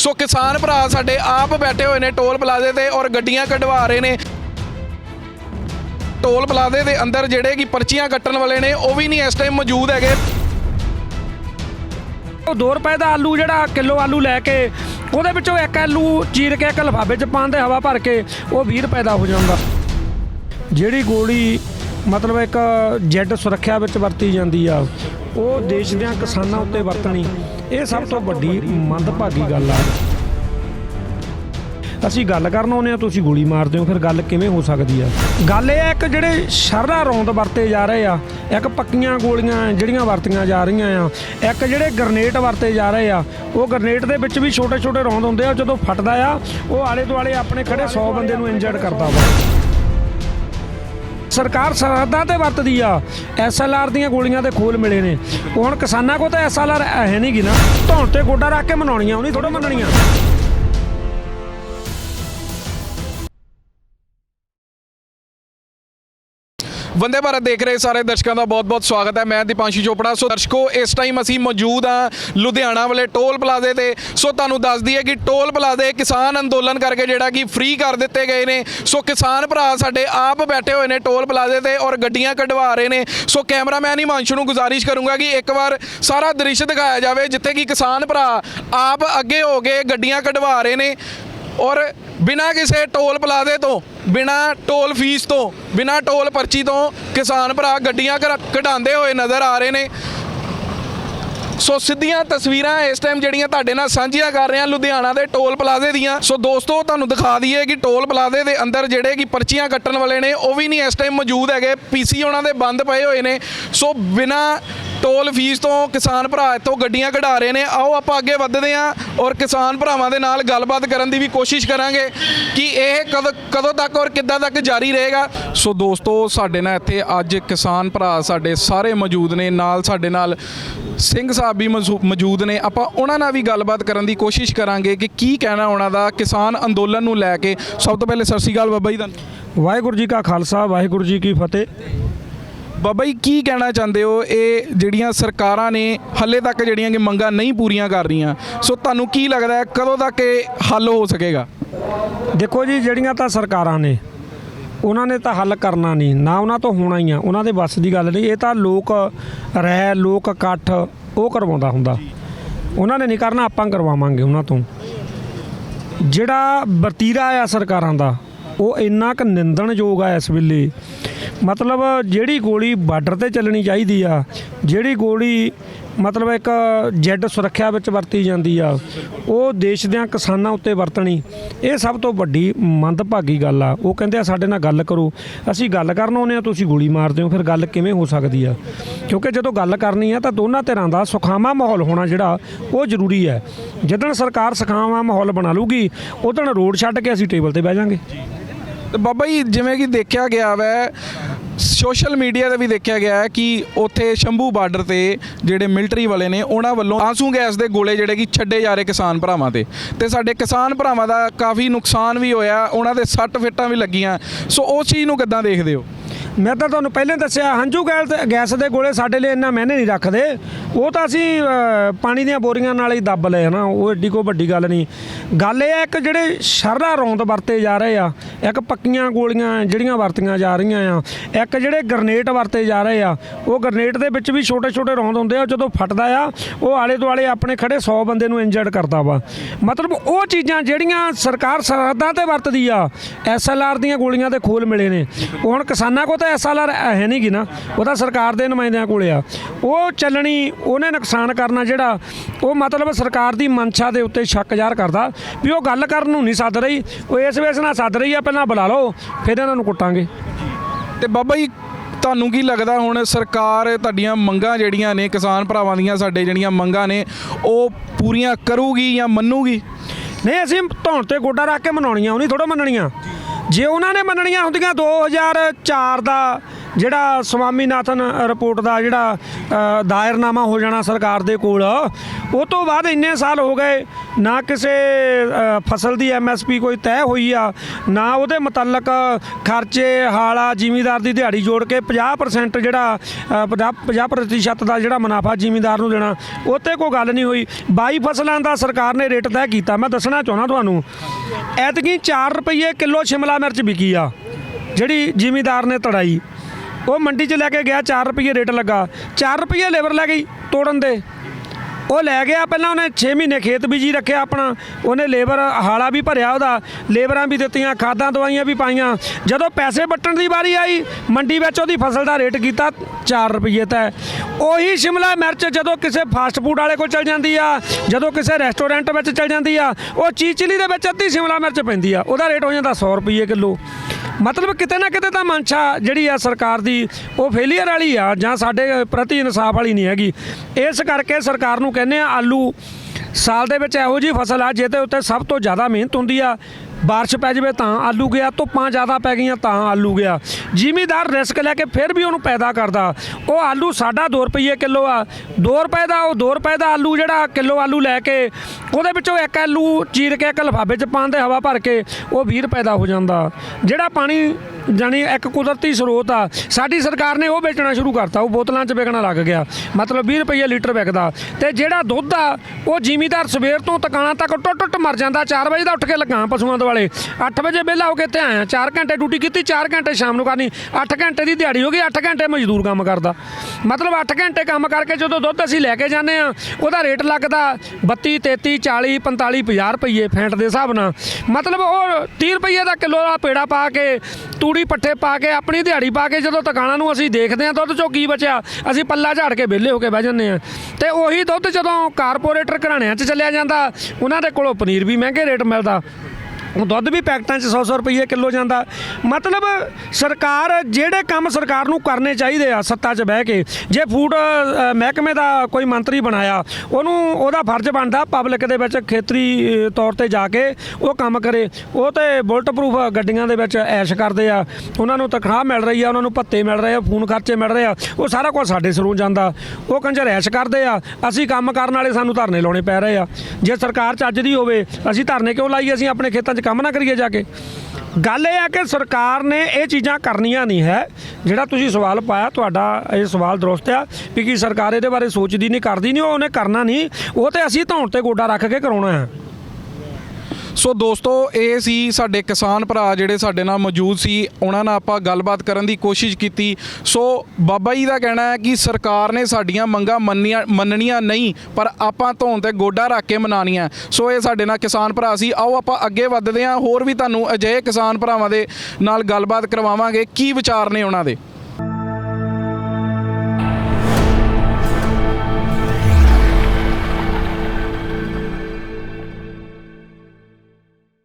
ਸੋ ਕਿਸਾਨ ਭਰਾ ਸਾਡੇ ਆਪ ਬੈਠੇ ਹੋਏ ਨੇ, ਟੋਲ ਪਲਾਜ਼ੇ ਤੇ ਔਰ ਗੱਡੀਆਂ ਕਢਵਾ ਰਹੇ ਨੇ। ਟੋਲ ਪਲਾਜ਼ੇ ਦੇ ਅੰਦਰ ਜਿਹੜੇ ਕਿ ਪਰਚੀਆਂ ਕੱਟਣ ਵਾਲੇ ਨੇ, ਉਹ ਵੀ ਨਹੀਂ ਇਸ ਟਾਈਮ ਮੌਜੂਦ ਹੈਗੇ। ਉਹ 2 ਰੁਪਏ ਦਾ ਆਲੂ ਜਿਹੜਾ ਕਿਲੋ ਆਲੂ ਲੈ ਕੇ, ਉਹਦੇ ਵਿੱਚੋਂ ਇੱਕ ਆਲੂ ਚੀਰ ਕੇ ਇੱਕ ਲਿਫਾਫੇ 'ਚ ਪਾਉਂਦੇ, ਹਵਾ ਭਰ ਕੇ, ਉਹ 20 ਰੁਪਏ ਦਾ ਹੋ ਜਾਂਦਾ ਜਿਹੜੀ ਗੋਲੀ, ਮਤਲਬ ਇੱਕ ਜੈਡ ਸੁਰੱਖਿਆ ਵਿੱਚ ਵਰਤੀ ਜਾਂਦੀ ਆ, ਉਹ ਦੇਸ਼ ਦੇ ਕਿਸਾਨਾਂ ਉੱਤੇ ਵਰਤਣੀ। ਇਹ ਸਭ ਤੋਂ ਵੱਡੀ ਮੰਦਭਾਗੀ ਗੱਲ ਆ। ਅਸੀਂ ਗੱਲ ਕਰਨ ਆਉਂਦੇ ਆ ਤੁਸੀਂ ਗੋਲੀ ਮਾਰਦੇ ਹੋ, ਫਿਰ ਗੱਲ ਕਿਵੇਂ ਹੋ ਸਕਦੀ ਆ? ਗੱਲ ਇਹ ਆ, ਇੱਕ ਜਿਹੜੇ ਸ਼ਰਰਾ ਰੌਂਦ ਵਰਤੇ ਜਾ ਰਹੇ ਆ, ਇੱਕ ਪੱਕੀਆਂ ਗੋਲੀਆਂ ਜਿਹੜੀਆਂ ਵਰਤੀਆਂ ਜਾ ਰਹੀਆਂ ਆ, ਇੱਕ ਜਿਹੜੇ ਗ੍ਰਨੇਡ ਵਰਤੇ ਜਾ ਰਹੇ ਆ, ਉਹ ਗ੍ਰਨੇਡ ਦੇ ਵਿੱਚ ਵੀ ਛੋਟੇ ਛੋਟੇ ਰੌਂਦ ਹੁੰਦੇ ਆ ਜਦੋਂ ਫਟਦਾ ਆ, ਉਹ ਆਲੇ ਦੁਆਲੇ ਆਪਣੇ ਖੜੇ 100 ਬੰਦੇ ਨੂੰ ਇੰਜਰਡ ਕਰਦਾ ਵਾ। ਸਰਕਾਰ ਸਰਹੱਦਾਂ ਤੇ ਵਰਤਦੀ ਆ। ਐਸਐਲਆਰ ਦੀਆਂ ਗੋਲੀਆਂ ਦੇ ਖੋਲ ਮਿਲੇ ਨੇ। ਹੁਣ ਕਿਸਾਨਾਂ ਕੋ ਤਾਂ ਐਸਐਲਆਰ ਹੈ ਨਹੀਂ ਗੀ ਨਾ। ਧੌਣ ਤੇ ਗੋਡਾ ਰੱਖ ਕੇ ਮਨਾਉਣੀਆਂ, ਉਹ ਨਹੀਂ ਥੋੜਾ ਮੰਨਣੀਆਂ। ਵੰਦੇ ਭਾਰਤ ਦੇਖ ਰਹੇ ਸਾਰੇ ਦਰਸ਼ਕਾਂ ਦਾ ਬਹੁਤ-ਬਹੁਤ ਸਵਾਗਤ ਹੈ। ਮੈਂ ਦੀਪਾਂਸ਼ੂ ਚੋਪੜਾ। ਸੋ ਦਰਸ਼ਕੋ, ਇਸ ਟਾਈਮ ਅਸੀਂ ਮੌਜੂਦ ਹਾਂ ਲੁਧਿਆਣਾ ਵਾਲੇ ਟੋਲ ਪਲਾਜ਼ੇ ਤੇ। ਸੋ ਤੁਹਾਨੂੰ ਦੱਸ ਦਈਏ ਕਿ ਟੋਲ ਪਲਾਜ਼ੇ ਕਿਸਾਨ ਅੰਦੋਲਨ ਕਰਕੇ ਜਿਹੜਾ ਕਿ ਫ੍ਰੀ ਕਰ ਦਿੱਤੇ ਗਏ ਨੇ। ਸੋ ਕਿਸਾਨ ਭਰਾ ਸਾਡੇ ਆਪ ਬੈਠੇ ਹੋਏ ਨੇ ਟੋਲ ਪਲਾਜ਼ੇ ਤੇ ਔਰ ਗੱਡੀਆਂ ਕਢਵਾ ਰਹੇ ਨੇ। ਸੋ ਕੈਮਰਾਮੈਨ ਹਿਮਾਂਸ਼ੂ ਨੂੰ ਗੁਜ਼ਾਰਿਸ਼ ਕਰੂੰਗਾ ਕਿ ਇੱਕ ਵਾਰ ਸਾਰਾ ਦ੍ਰਿਸ਼ ਦਿਖਾਇਆ ਜਾਵੇ, ਜਿੱਥੇ ਕਿ ਕਿਸਾਨ ਭਰਾ ਆਪ ਅੱਗੇ ਹੋ ਕੇ ਗੱਡੀਆਂ ਕਢਵਾ ਰਹੇ ਨੇ। ਔਰ ਬਿਨਾਂ ਕਿਸੇ ਟੋਲ ਪਲਾਜ਼ੇ ਤੋਂ, ਬਿਨਾਂ ਟੋਲ ਫੀਸ ਤੋਂ, ਬਿਨਾਂ ਟੋਲ ਪਰਚੀ ਤੋਂ ਕਿਸਾਨ ਭਰਾ ਗੱਡੀਆਂ ਘਰ- ਕਢਾਉਂਦੇ ਹੋਏ ਨਜ਼ਰ ਆ ਰਹੇ ਨੇ। ਸੋ ਸਿੱਧੀਆਂ ਤਸਵੀਰਾਂ ਇਸ ਟਾਈਮ ਜਿਹੜੀਆਂ ਤੁਹਾਡੇ ਨਾਲ ਸਾਂਝੀਆਂ ਕਰ ਰਿਹਾ ਲੁਧਿਆਣਾ ਦੇ ਟੋਲ ਪਲਾਜ਼ੇ ਦੀਆਂ। ਸੋ ਦੋਸਤੋ, ਤੁਹਾਨੂੰ ਦਿਖਾ ਦਈਏ ਕਿ ਟੋਲ ਪਲਾਜ਼ੇ ਦੇ ਅੰਦਰ ਜਿਹੜੇ ਕਿ ਪਰਚੀਆਂ ਕੱਟਣ ਵਾਲੇ ਨੇ, ਉਹ ਵੀ ਨਹੀਂ ਇਸ ਟਾਈਮ ਮੌਜੂਦ ਹੈਗੇ। ਪੀਸੀ ਉਹਨਾਂ ਦੇ ਬੰਦ ਪਏ ਹੋਏ ਨੇ। ਸੋ ਬਿਨਾਂ ਟੋਲ ਫੀਸ ਤੋਂ ਕਿਸਾਨ ਭਰਾ ਇੱਥੋਂ ਗੱਡੀਆਂ ਕਢਾ ਰਹੇ ਨੇ। ਆਓ ਆਪਾਂ ਅੱਗੇ ਵੱਧਦੇ ਹਾਂ ਔਰ ਕਿਸਾਨ ਭਰਾਵਾਂ ਦੇ ਨਾਲ ਗੱਲਬਾਤ ਕਰਨ ਦੀ ਵੀ ਕੋਸ਼ਿਸ਼ ਕਰਾਂਗੇ ਕਿ ਇਹ ਕਦੋਂ ਕਦੋਂ ਤੱਕ ਔਰ ਕਿੱਦਾਂ ਤੱਕ ਜਾਰੀ ਰਹੇਗਾ। ਸੋ ਦੋਸਤੋ, ਸਾਡੇ ਨਾਲ ਇੱਥੇ ਅੱਜ ਕਿਸਾਨ ਭਰਾ ਸਾਡੇ ਸਾਰੇ ਮੌਜੂਦ ਨੇ। ਨਾਲ ਸਾਡੇ ਨਾਲ ਸਿੰਘ ਸਾਹਿਬ ਵੀ ਮੌਜੂ- ਮੌਜੂਦ ਨੇ। ਆਪਾਂ ਉਹਨਾਂ ਨਾਲ ਵੀ ਗੱਲਬਾਤ ਕਰਨ ਦੀ ਕੋਸ਼ਿਸ਼ ਕਰਾਂਗੇ ਕਿ ਕੀ ਕਹਿਣਾ ਉਹਨਾਂ ਦਾ ਕਿਸਾਨ ਅੰਦੋਲਨ ਨੂੰ ਲੈ ਕੇ। ਸਭ ਤੋਂ ਪਹਿਲੇ ਸਤਿ ਸ਼੍ਰੀ ਅਕਾਲ ਬਾਬਾ ਜੀ ਤੁਹਾਨੂੰ ਵਾਹਿਗੁਰੂ ਜੀ ਕਾ ਖਾਲਸਾ, ਵਾਹਿਗੁਰੂ ਜੀ ਕੀ ਫਤਿਹ। ਬਾਬਾ ਜੀ, ਕੀ ਕਹਿਣਾ ਚਾਹੁੰਦੇ ਹੋ? ਇਹ ਜਿਹੜੀਆਂ ਸਰਕਾਰਾਂ ਨੇ ਹੱਲੇ ਤੱਕ ਜਿਹੜੀਆਂ ਕਿ ਮੰਗਾਂ ਨਹੀਂ ਪੂਰੀਆਂ ਕਰ ਰਹੀਆਂ, ਸੋ ਤੁਹਾਨੂੰ ਕੀ ਲੱਗਦਾ ਹੈ, ਕਦੋਂ ਤੱਕ ਇਹ ਹੱਲ ਹੋ ਸਕੇਗਾ? ਦੇਖੋ ਜੀ, ਜਿਹੜੀਆਂ ਤਾਂ ਸਰਕਾਰਾਂ ਨੇ, ਉਹਨਾਂ ਨੇ ਤਾਂ ਹੱਲ ਕਰਨਾ ਨਹੀਂ, ਨਾ ਉਹਨਾਂ ਤੋਂ ਹੋਣਾ ਹੀ ਆ, ਉਹਨਾਂ ਦੇ ਵੱਸ ਦੀ ਗੱਲ ਨਹੀਂ, ਇਹ ਤਾਂ ਲੋਕ ਰਹਿ, ਲੋਕ ਇਕੱਠ, ਉਹ ਕਰਵਾਉਂਦਾ ਹੁੰਦਾ। ਉਹਨਾਂ ਨੇ ਨਹੀਂ ਕਰਨਾ, ਆਪਾਂ ਕਰਵਾਵਾਂਗੇ ਉਹਨਾਂ ਤੋਂ। ਜਿਹੜਾ ਵਰਤੀਰਾ ਆ ਸਰਕਾਰਾਂ ਦਾ ਉਹ ਇੰਨਾ ਕੁ ਨਿੰਦਣਯੋਗ ਆ ਇਸ ਵੇਲੇ। ਮਤਲਬ ਜਿਹੜੀ ਗੋਲੀ ਬਾਰਡਰ ਤੇ ਚੱਲਣੀ ਚਾਹੀਦੀ ਆ, ਜਿਹੜੀ ਗੋਲੀ ਮਤਲਬ ਇੱਕ ਜੈਡ ਸੁਰੱਖਿਆ ਵਿੱਚ ਵਰਤੀ ਜਾਂਦੀ ਆ, ਉਹ ਦੇਸ਼ ਦੇ ਕਿਸਾਨਾਂ ਉੱਤੇ ਵਰਤਣੀ, ਇਹ ਸਭ ਤੋਂ ਵੱਡੀ ਮੰਦਭਾਗੀ ਗੱਲ ਆ। ਉਹ ਕਹਿੰਦੇ ਆ, ਸਾਡੇ ਨਾਲ ਗੱਲ ਕਰੋ। ਅਸੀਂ ਗੱਲ ਕਰਨ ਆਉਂਦੇ ਆ ਤੁਸੀਂ ਗੋਲੀ ਮਾਰਦੇ ਹੋ, ਫਿਰ ਗੱਲ ਕਿਵੇਂ ਹੋ ਸਕਦੀ ਆ? ਕਿਉਂਕਿ ਜਦੋਂ ਗੱਲ ਕਰਨੀ ਆ, ਤਾਂ ਦੋਨਾਂ ਧਿਰਾਂ ਦਾ ਸੁਖਾਵਾਂ ਮਾਹੌਲ ਹੋਣਾ ਜਿਹੜਾ, ਉਹ ਜ਼ਰੂਰੀ ਹੈ ਜਦੋਂ ਸਰਕਾਰ ਸੁਖਾਵਾਂ ਮਾਹੌਲ ਬਣਾ ਲੂਗੀ ਉਦੋਂ ਰੋਡ ਛੱਡ ਕੇ ਅਸੀਂ ਟੇਬਲ ਤੇ ਬਹਿ ਜਾਾਂਗੇ। ਤੇ ਬਾਬਾ ਜੀ, ਜਿਵੇਂ ਕਿ ਦੇਖਿਆ ਗਿਆ ਵੈ ਸੋਸ਼ਲ ਮੀਡੀਆ ਤੇ ਵੀ ਦੇਖਿਆ ਗਿਆ ਹੈ ਕਿ ਉੱਥੇ ਸ਼ੰਭੂ ਬਾਰਡਰ ਤੇ ਜਿਹੜੇ ਮਿਲਟਰੀ ਵਾਲੇ ਨੇ, ਉਹਨਾਂ ਵੱਲੋਂ ਆਂਸੂ ਗੈਸ ਦੇ ਗੋਲੇ ਜਿਹੜੇ ਕਿ ਛੱਡੇ ਜਾ ਰਹੇ ਕਿਸਾਨ ਭਰਾਵਾਂ ਤੇ। ਤੇ ਸਾਡੇ ਕਿਸਾਨ ਭਰਾਵਾਂ ਦਾ ਕਾਫੀ ਨੁਕਸਾਨ ਵੀ ਹੋਇਆ, ਉਹਨਾਂ ਦੇ ਸੱਟ ਫਿੱਟਾਂ ਵੀ ਲੱਗੀਆਂ। ਸੋ ਉਸ ਚੀਜ਼ ਨੂੰ ਕਿੱਦਾਂ ਦੇਖਦੇ ਹੋ? ਮੈਂ ਤਾਂ ਤੁਹਾਨੂੰ ਪਹਿਲਾਂ ਦੱਸਿਆ, ਹੰਝੂ ਗੈਲ ਗੈਸ ਦੇ ਗੋਲੇ ਸਾਡੇ ਲਈ ਇੰਨਾ ਮਹਿਨੇ ਨਹੀਂ ਰੱਖਦੇ। ਉਹ ਤਾਂ ਅਸੀਂ ਪਾਣੀ ਦੀਆਂ ਬੋਰੀਆਂ ਨਾਲ ਹੀ ਦੱਬ ਲਏ ਹਨਾ, ਉਹ ਏਡੀ ਕੋਈ ਵੱਡੀ ਗੱਲ ਨਹੀਂ। ਗੱਲ ਇਹ ਹੈ ਇੱਕ ਜਿਹੜੇ ਸ਼ਰਰਾ ਰੌਂਦ ਵਰਤੇ ਜਾ ਰਹੇ ਆ, ਇੱਕ ਪੱਕੀਆਂ ਗੋਲੀਆਂ ਜਿਹੜੀਆਂ ਵਰਤੀਆਂ ਜਾ ਰਹੀਆਂ ਆ, ਇੱਕ ਜਿਹੜੇ ਗ੍ਰਨੇਡ ਵਰਤੇ ਜਾ ਰਹੇ ਆ, ਉਹ ਗ੍ਰਨੇਡ ਦੇ ਵਿੱਚ ਵੀ ਛੋਟੇ ਛੋਟੇ ਰੌਂਦ ਹੁੰਦੇ ਆ ਜਦੋਂ ਫਟਦਾ ਆ, ਉਹ ਆਲੇ ਦੁਆਲੇ ਆਪਣੇ ਖੜੇ 100 ਬੰਦੇ ਨੂੰ ਇੰਜਰਡ ਕਰਦਾ ਵਾ। ਮਤਲਬ ਉਹ ਚੀਜ਼ਾਂ ਜਿਹੜੀਆਂ ਸਰਕਾਰ ਸਰਹੱਦਾਂ ਤੇ ਵਰਤਦੀ ਆ ਐਸਐਲਆਰ ਦੀਆਂ ਗੋਲੀਆਂ ਦੇ ਖੋਲ ਮਿਲੇ ਨੇ। ਉਹ ਹੁਣ ਕਿਸਾਨਾਂ ਕੋ ਤਾਂ ਐਸਐਲਆਰ ਹੈ ਨਹੀਂ ਗੀ ਨਾ ਉਹ ਤਾਂ ਸਰਕਾਰ ਦੇ ਨੁਮਾਇੰਦਿਆਂ ਕੋਲੇ ਆ। ਉਹ ਚੱਲਣੀ ਉਹਨੇ ਨੁਕਸਾਨ ਕਰਨਾ ਜਿਹੜਾ ਉਹ ਮਤਲਬ ਸਰਕਾਰ ਦੀ ਮਨਸ਼ਾ ਦੇ ਉੱਤੇ ਸ਼ੱਕ ਜ਼ਾਹਰ ਕਰਦਾ ਵੀ ਉਹ ਗੱਲ ਕਰਨ ਨੂੰ ਨਹੀਂ ਸੱਦ ਰਹੀ ਉਹ ਇਸ ਵੇਸ ਨਾਲ ਸੱਦ ਰਹੀ ਆ ਪਹਿਲਾਂ ਬੁਲਾ ਲਓ ਫਿਰ ਇਹਨਾਂ ਨੂੰ ਕੁੱਟਾਂਗੇ। ਤੇ ਬਾਬਾ ਜੀ ਤੁਹਾਨੂੰ ਕੀ ਲੱਗਦਾ ਹੁਣ ਸਰਕਾਰ ਤੁਹਾਡੀਆਂ ਮੰਗਾਂ ਜਿਹੜੀਆਂ ਨੇ ਕਿਸਾਨ ਭਰਾਵਾਂ ਦੀਆਂ ਸਾਡੇ ਜਿਹੜੀਆਂ ਮੰਗਾਂ ਨੇ ਉਹ ਪੂਰੀਆਂ ਕਰੂਗੀ ਜਾਂ ਮੰਨੂਗੀ? ਨਹੀਂ ਅਸੀਂ ਧੌਣ ਤੇ ਗੋਡਾ ਰੱਖ ਕੇ ਮਨਾਉਣੀਆਂ ਉਹ ਨਹੀਂ ਥੋੜਾ ਮੰਨਣੀਆਂ। ਜੇ ਉਹਨਾਂ ਨੇ ਮੰਨਣੀਆਂ ਹੁੰਦੀਆਂ 2004 ਦਾ ਜਿਹੜਾ ਸਵਾਮੀਨਾਥਨ ਰਿਪੋਰਟ ਦਾ ਜਿਹੜਾ ਦਾਇਰਨਾਮਾ ਹੋ ਜਾਣਾ ਸਰਕਾਰ ਦੇ ਕੋਲ ਉਹ ਤੋਂ ਬਾਅਦ ਇੰਨੇ ਸਾਲ ਹੋ ਗਏ ਨਾ ਕਿਸੇ ਫਸਲ ਦੀ ਐਮਐਸਪੀ ਕੋਈ ਤੈਅ ਹੋਈ ਆ ਨਾ ਉਹਦੇ ਮੁਤਲਕ ਖਰਚੇ ਹਾਲਾ ਜ਼ਿਮੀਦਾਰ ਦੀ ਦਿਹਾੜੀ ਜੋੜ ਕੇ 50% ਜਿਹੜਾ ਅ, 50 50% ਦਾ ਜਿਹੜਾ ਮੁਨਾਫਾ ਜ਼ਿਮੀਦਾਰ ਨੂੰ ਦੇਣਾ ਉਹ 'ਤੇ ਕੋਈ ਗੱਲ ਨਹੀਂ ਹੋਈ। 22 ਫਸਲਾਂ ਦਾ ਸਰਕਾਰ ਨੇ ਰੇਟ ਤੈਅ ਕੀਤਾ ਮੈਂ ਦੱਸਣਾ ਚਾਹੁੰਦਾ ਤੁਹਾਨੂੰ। ਐਤਕੀ 4 ਰੁਪਏ ਕਿਲੋ ਸ਼ਿਮਲਾ ਮਿਰਚ ਵਿਕੀ ਆ ਜਿਹੜੀ ਜ਼ਿਮੀਦਾਰ ਨੇ ਤੜਾਈ। ਉਹ ਮੰਡੀ 'ਚ ਲੈ ਕੇ ਗਿਆ 4 ਰੁਪਏ ਰੇਟ ਲੱਗਾ। 4 ਰੁਪਏ ਲੇਬਰ ਲੈ ਗਈ ਤੋੜਨ ਦੇ। ਉਹ ਲੈ ਗਿਆ ਪਹਿਲਾਂ ਉਹਨੇ 6 ਮਹੀਨੇ ਖੇਤ ਬੀਜੀ ਰੱਖਿਆ ਆਪਣਾ। ਉਹਨੇ ਲੇਬਰ ਹਾਲਾ ਵੀ ਭਰਿਆ ਉਹਦਾ। ਲੇਬਰਾਂ ਵੀ ਦਿੱਤੀਆਂ, ਖਾਦਾਂ ਦਵਾਈਆਂ ਵੀ ਪਾਈਆਂ। ਜਦੋਂ ਪੈਸੇ ਵੱਟਣ ਦੀ ਵਾਰੀ ਆਈ, ਮੰਡੀ ਵਿੱਚ ਉਹਦੀ ਫਸਲ ਦਾ ਰੇਟ ਕੀਤਾ 4 ਰੁਪਏ ਤੈ। ਉਹੀ ਸ਼ਿਮਲਾ ਮਿਰਚ ਜਦੋਂ ਕਿਸੇ ਫਾਸਟ ਫੂਡ ਵਾਲੇ ਕੋਲ ਚਲ ਜਾਂਦੀ ਆ, ਜਦੋਂ ਕਿਸੇ ਰੈਸਟੋਰੈਂਟ ਵਿੱਚ ਚਲ ਜਾਂਦੀ ਆ, ਉਹ ਚੀਚਲੀ ਦੇ ਵਿੱਚ ਅੱਧੀ ਸ਼ਿਮਲਾ ਮਿਰਚ ਪੈਂਦੀ ਆ। ਉਹਦਾ ਰੇਟ ਹੋ ਜਾਂਦਾ 100 ਰੁਪਏ ਕਿਲੋ। ਮਤਲਬ ਕਿਤੇ ਨਾ ਕਿਤੇ ਤਾਂ ਮਨਸ਼ਾ ਜਿਹੜੀ ਆ ਸਰਕਾਰ ਦੀ, ਉਹ ਫੇਲੀਅਰ ਵਾਲੀ ਆ ਜਾਂ ਸਾਡੇ ਪ੍ਰਤੀ ਇਨਸਾਫ ਵਾਲੀ ਨਹੀਂ ਹੈਗੀ। ਇਸ ਕਰਕੇ ਸਰਕਾਰ ਨੂੰ ਕਹਿੰਦੇ ਆ, ਆਲੂ ਸਾਲ ਦੇ ਵਿੱਚ ਇਹੋ ਜੀ ਫਸਲ ਆ, ਜਿਹਦੇ ਉੱਤੇ ਸਭ ਤੋਂ ਜ਼ਿਆਦਾ ਮਿਹਨਤ ਹੁੰਦੀ ਆ। ਬਾਰਿਸ਼ ਪੈ ਜਾਵੇ ਤਾਂ ਆਲੂ ਗਿਆ, ਧੁੱਪਾਂ ਜ਼ਿਆਦਾ ਪੈ ਗਈਆਂ ਤਾਂ ਆਲੂ ਗਿਆ। ਜ਼ਿਮੀਦਾਰ ਰਿਸਕ ਲੈ ਕੇ ਫਿਰ ਵੀ ਉਹਨੂੰ ਪੈਦਾ ਕਰਦਾ। ਉਹ ਆਲੂ ਸਾਡਾ 2 ਰੁਪਏ ਕਿਲੋ ਆ। 2 ਰੁਪਏ ਦਾ, ਉਹ 2 ਰੁਪਏ ਦਾ ਆਲੂ ਜਿਹੜਾ ਕਿਲੋ ਆਲੂ ਲੈ ਕੇ, ਉਹਦੇ ਵਿੱਚੋਂ ਇੱਕ ਆਲੂ ਚੀਰ ਕੇ ਇੱਕ ਲਿਫਾਫੇ 'ਚ ਪਾਉਂਦੇ ਹਵਾ ਭਰ ਕੇ, ਉਹ 20 ਰੁਪਏ ਦਾ ਹੋ ਜਾਂਦਾ। ਜਿਹੜਾ ਪਾਣੀ ਜਾਨੀ ਇੱਕ ਕੁਦਰਤੀ ਸਰੋਤ ਆ, ਸਾਡੀ ਸਰਕਾਰ ਨੇ ਉਹ ਵੇਚਣਾ ਸ਼ੁਰੂ ਕਰਤਾ। ਉਹ ਬੋਤਲਾਂ 'ਚ ਵਿਕਣਾ ਲੱਗ ਗਿਆ। ਮਤਲਬ 20 ਰੁਪਏ ਲੀਟਰ ਵਿਕਦਾ। ਤੇ ਜਿਹੜਾ ਦੁੱਧ ਆ, ਉਹ ਜ਼ਿਮੀਦਾਰ ਸਵੇਰ ਤੋਂ ਤਕਾਣਾ ਤੱਕ ਟੁੱਟ ਟੁੱਟ ਮਰ ਜਾਂਦਾ। 4 ਵਜੇ ਦਾ ਉੱਠ ਕੇ ਲੱਗਾ ਪਸ਼ੂਆਂ ਦੇ ਵਾਲੇ 8 ਵਜੇ ਵਿਹਲਾ ਹੋ ਕੇ ਇੱਥੇ ਆਇਆ। 4 ਘੰਟੇ ਡਿਊਟੀ ਕੀਤੀ 4 ਘੰਟੇ ਸ਼ਾਮ ਨੂੰ ਕਰਨੀ। 8 ਘੰਟੇ ਦੀ ਦਿਹਾੜੀ ਹੋ ਗਈ 8 ਘੰਟੇ ਮਜ਼ਦੂਰ ਕੰਮ ਕਰਦਾ। ਮਤਲਬ 8 ਘੰਟੇ ਕੰਮ ਕਰਕੇ ਜਦੋਂ ਦੁੱਧ ਅਸੀਂ ਲੈ ਕੇ ਜਾਂਦੇ ਆ ਉਹਦਾ ਰੇਟ ਲੱਗਦਾ 32 33 40 45 50 ਰੁਪਏ ਫੈਂਟ ਦੇ ਹਿਸਾਬ ਨਾਲ। ਮਤਲਬ ਉਹ 30 ਰੁਪਏ ਦਾ ਕਿਲੋ ਦਾ ਪੇੜਾ ਪਾ ਕੇ, ਤੂੜੀ ਪੱਠੇ ਪਾ ਕੇ, ਆਪਣੀ ਦਿਹਾੜੀ ਪਾ ਕੇ ਜਦੋਂ ਤਕਾਣਾ ਨੂੰ ਅਸੀਂ ਦੇਖਦੇ ਆ ਦੁੱਧ ਚੋਂ ਕੀ ਬਚਿਆ, ਅਸੀਂ ਪੱਲਾ ਝਾੜ ਕੇ ਵਿਹਲੇ ਹੋ ਕੇ ਬਹਿ ਜਾਂਦੇ ਆ ਤੇ ਉਹੀ ਦੁੱਧ ਜਦੋਂ ਕਾਰਪੋਰੇਟਰ ਘਰਾਣੇ ਘਰਾਣਿਆਂ 'ਚ ਚੱਲਿਆ ਜਾਂਦਾ। ਉਹਨਾਂ ਦੇ ਕੋਲੋਂ ਪਨੀਰ ਵੀ ਮਹਿੰਗੇ ਰੇਟ ਮਿਲਦਾ। ਦੁੱਧ ਵੀ ਪੈਕਟਾਂ 'ਚ 100-100 ਰੁਪਏ ਕਿਲੋ ਜਾਂਦਾ। ਮਤਲਬ ਸਰਕਾਰ ਜਿਹੜੇ ਕੰਮ ਸਰਕਾਰ ਨੂੰ ਕਰਨੇ ਚਾਹੀਦੇ ਆ ਸੱਤਾ 'ਚ ਬਹਿ ਕੇ, ਜੇ ਫੂਡ ਮਹਿਕਮੇ ਦਾ ਕੋਈ ਮੰਤਰੀ ਬਣਾਇਆ, ਉਹਨੂੰ ਉਹਦਾ ਫਰਜ਼ ਬਣਦਾ ਪਬਲਿਕ ਦੇ ਵਿੱਚ ਖੇਤਰੀ ਤੌਰ ਤੇ ਜਾ ਕੇ ਉਹ ਕੰਮ ਕਰੇ। ਉਹ ਤੇ ਬੁਲਟ ਪ੍ਰੂਫ ਗੱਡੀਆਂ ਦੇ ਵਿੱਚ ਐਸ਼ ਕਰਦੇ ਆ। ਉਹਨਾਂ ਨੂੰ ਤਨਖਾਹ ਮਿਲ ਰਹੀ ਆ, ਉਹਨਾਂ ਨੂੰ ਭੱਤੇ ਮਿਲ ਰਹੇ ਆ, ਫੋਨ ਖਰਚੇ ਮਿਲ ਰਹੇ ਆ। ਉਹ ਸਾਰਾ ਕੁਝ ਸਾਡੇ ਸਰੋਂ ਜਾਂਦਾ। ਉਹ ਕੰਜਰ ਐਸ਼ ਕਰਦੇ ਆ। ਅਸੀਂ ਕੰਮ ਕਰਨ ਵਾਲੇ ਸਾਨੂੰ ਧਰਨੇ ਲਾਉਣੇ ਪੈ ਰਹੇ ਆ। ਜੇ ਸਰਕਾਰ ਚੱਜ ਦੀ ਹੋਵੇ, ਅਸੀਂ ਧਰਨੇ ਕਿਉਂ ਲਾਈਏ? ਅਸੀਂ ਆਪਣੇ ਖੇਤਾਂ 'ਚ ਕੰਮ ਨਾ ਕਰੀਏ ਜਾ ਕੇ। ਗੱਲ ਇਹ ਆ ਕਿ ਸਰਕਾਰ ਨੇ ਇਹ ਚੀਜ਼ਾਂ ਕਰਨੀਆਂ ਨਹੀਂ ਹੈ, ਜਿਹੜਾ ਤੁਸੀਂ ਸਵਾਲ ਪਾਇਆ, ਤੁਹਾਡਾ ਇਹ ਸਵਾਲ ਦਰੁਸਤ ਆ ਵੀ ਕੀ ਸਰਕਾਰ ਇਹਦੇ ਬਾਰੇ ਸੋਚਦੀ ਨਹੀਂ, ਕਰਦੀ ਨਹੀਂ, ਉਹ ਉਹਨੇ ਕਰਨਾ ਨਹੀਂ। ਉਹ ਤੇ ਅਸੀਂ ਧੌਣ ਤੇ ਗੋਡਾ ਰੱਖ ਕੇ ਕਰਾਉਣਾ ਹੈ। ਸੋ ਦੋਸਤੋ, ਇਹ ਸੀ ਸਾਡੇ ਕਿਸਾਨ ਭਰਾ ਜਿਹੜੇ ਸਾਡੇ ਨਾਲ ਮੌਜੂਦ ਸੀ। ਉਹਨਾਂ ਨਾਲ ਆਪਾਂ ਗੱਲਬਾਤ ਕਰਨ ਦੀ ਕੋਸ਼ਿਸ਼ ਕੀਤੀ। ਸੋ ਬਾਬਾ ਜੀ ਦਾ ਕਹਿਣਾ ਹੈ ਕਿ ਸਰਕਾਰ ਨੇ ਸਾਡੀਆਂ ਮੰਗਾਂ ਮੰਨੀਆਂ, ਮੰਨਣੀਆਂ ਨਹੀਂ, ਪਰ ਆਪਾਂ ਧੌਣ ਤੇ ਗੋਡਾ ਰੱਖ ਕੇ ਮਨਾਣੀਆਂ ਸੋ ਇਹ ਸਾਡੇ ਨਾਲ ਕਿਸਾਨ ਭਰਾ ਸੀ। ਆਓ ਆਪਾਂ ਅੱਗੇ ਵੱਧਦੇ ਹਾਂ। ਹੋਰ ਵੀ ਤੁਹਾਨੂੰ ਅਜਿਹੇ ਕਿਸਾਨ ਭਰਾਵਾਂ ਦੇ ਨਾਲ ਗੱਲਬਾਤ ਕਰਵਾਵਾਂਗੇ। ਕੀ ਵਿਚਾਰ ਨੇ ਉਹਨਾਂ ਦੇ?